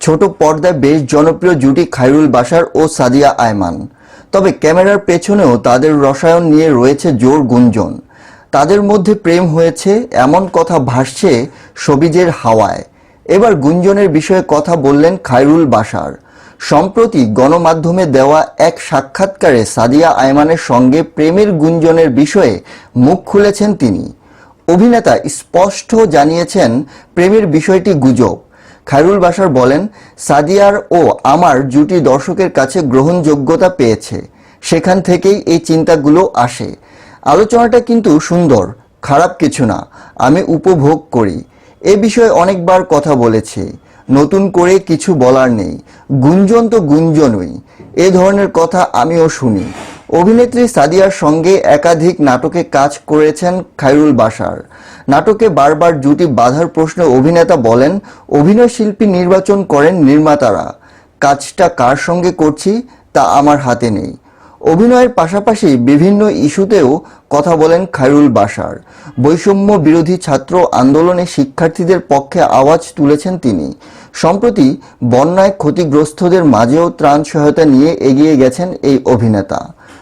ছোট পর্দায় বেশ জনপ্রিয় জুটি খাইরুল বাশার ও সাদিয়া আয়মান। তবে ক্যামেরার পেছনেও তাদের রসায়ন নিয়ে রয়েছে জোর গুঞ্জন। তাদের মধ্যে প্রেম হয়েছে, এমন কথা ভাসছে সবিজের হাওয়ায়। এবার গুঞ্জনের বিষয়ে কথা বললেন খাইরুল বাশার। সম্প্রতি গণমাধ্যমে দেওয়া এক সাক্ষাৎকারে সাদিয়া আয়মানের সঙ্গে প্রেমের গুঞ্জনের বিষয়ে মুখ খুলেছেন তিনি। অভিনেতা স্পষ্ট জানিয়েছেন, প্রেমের বিষয়টি গুজব। খায়রুল বাশার বলেন, সাদিয়ার ও আমার জুটি দর্শকের কাছে গ্রহণযোগ্যতা পেয়েছে। সেখান থেকেই এই চিন্তাগুলো আসে। আলোচনাটা কিন্তু সুন্দর, খারাপ কিছু না, আমি উপভোগ করি। এ বিষয়ে অনেকবার কথা বলেছি। নতুন করে কিছু বলার নেই। গুঞ্জন তো গুঞ্জনই। এ ধরনের কথা আমিও শুনি। অভিনেত্রী সাদিয়ার সঙ্গে একাধিক নাটকে কাজ করেছেন খায়রুল বাসার নাটকে বারবার জুটি বাধার প্রশ্নে অভিনেতা বলেন, অভিনয় শিল্পী নির্বাচন করেন নির্মাতারা। কাজটা কার সঙ্গে করছি তা আমার হাতে নেই। অভিনয়ের পাশাপাশি বিভিন্ন ইস্যুতেও কথা বলেন খায়রুল বাসার বৈষম্য বিরোধী ছাত্র আন্দোলনে শিক্ষার্থীদের পক্ষে আওয়াজ তুলেছেন তিনি। সম্প্রতি বন্যায় ক্ষতিগ্রস্তদের মাঝেও ত্রাণ সহায়তা নিয়ে এগিয়ে গেছেন এই অভিনেতা।